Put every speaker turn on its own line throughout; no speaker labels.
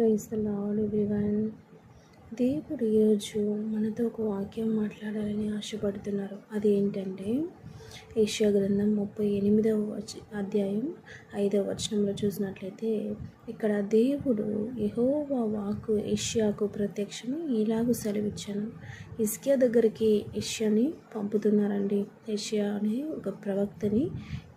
Praise lord lord everyone దేవుడు ఈరోజు మనతో ఒక వాక్యం మాట్లాడాలని ఆశపడుతున్నారు. అది ఏంటంటే ఏషియా గ్రంథం ముప్పై ఎనిమిదవ వచ అధ్యాయం ఐదవ వచనంలో చూసినట్లయితే ఇక్కడ దేవుడు యహోవా వాకు ఏషియాకు ప్రత్యక్షం ఇలాగూ సెలవిచ్చాను. ఇస్కియా దగ్గరికి ఏషియాని పంపుతున్నారండి. ఏషియా అనే ఒక ప్రవక్తని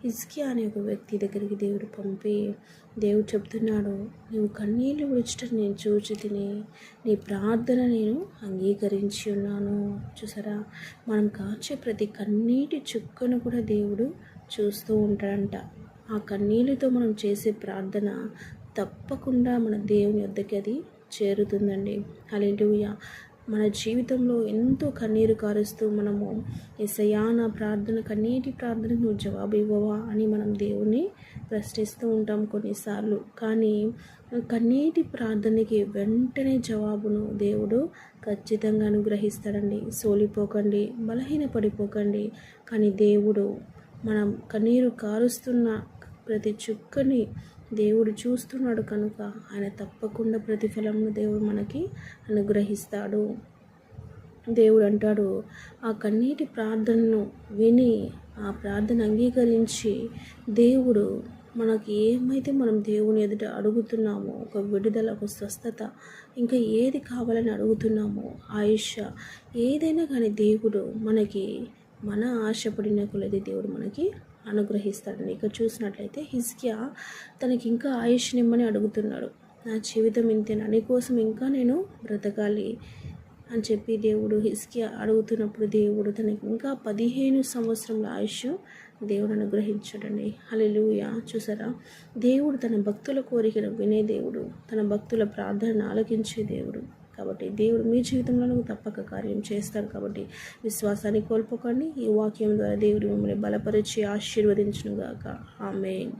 ఇస్కి అనే ఒక వ్యక్తి దగ్గరికి దేవుడు పంపి దేవుడు చెప్తున్నాడు నువ్వు కన్నీళ్ళు విడిచటం నేను చూచి తిని నీ ప్రార్థన నేను అంగీకరించి ఉన్నాను. చూసారా? మనం కాచే ప్రతి కన్నీటి చుక్కను కూడా దేవుడు చూస్తూ ఉంటాడంట. ఆ కన్నీళ్ళతో మనం చేసే ప్రార్థన తప్పకుండా మన దేవుని వద్దకి అది చేరుతుందండి. అలెలుయ మన జీవితంలో ఎంతో కన్నీరు కారుస్తూ మనము ఎసయా నా ప్రార్థన కన్నీటి ప్రార్థనకు నువ్వు జవాబు ఇవ్వవా అని మనం దేవుని ప్రశ్నిస్తూ ఉంటాం కొన్నిసార్లు. కానీ కన్నీటి ప్రార్థనకి వెంటనే జవాబును దేవుడు ఖచ్చితంగా అనుగ్రహిస్తాడండి. సోలిపోకండి బలహీన పడిపోకండి కానీ దేవుడు మనం కన్నీరు కారుస్తున్న ప్రతి చుక్కని దేవుడు చూస్తున్నాడు కనుక ఆయన తప్పకుండా ప్రతిఫలంను దేవుడు మనకి అనుగ్రహిస్తాడు. దేవుడు అంటాడు ఆ కన్నీటి ప్రార్థనను విని ఆ ప్రార్థన అంగీకరించి దేవుడు మనకి ఏమైతే మనం దేవుని ఎదుట అడుగుతున్నామో ఒక విడుదల ఒక స్వస్థత ఇంకా ఏది కావాలని అడుగుతున్నామో ఆయుష ఏదైనా కానీ దేవుడు మనకి మన ఆశపడిన కొలది దేవుడు మనకి అనుగ్రహిస్తాడని. ఇక చూసినట్లయితే హిజ్కియా తనకి ఇంకా ఆయుష్ నిమ్మని అడుగుతున్నాడు. నా జీవితం ఇంతేనా? నీ కోసం ఇంకా నేను బ్రతకాలి అని చెప్పి దేవుడు హిజ్కియా అడుగుతున్నప్పుడు దేవుడు తనకి ఇంకా పదిహేను సంవత్సరముల ఆయుష్ దేవుడు అనుగ్రహించాడండి అలెలుయ చూసారా? దేవుడు తన భక్తుల కోరికను వినే దేవుడు తన భక్తుల ప్రార్థనను ఆలకించే దేవుడు. కాబట్టి దేవుడు మీ జీవితంలో తప్పక కార్యం చేస్తారు కాబట్టి విశ్వాసాన్ని కోల్పోకండి. ఈ వాక్యం ద్వారా దేవుడు మిమ్మల్ని బలపరిచి ఆశీర్వదించునుగాక. ఆమె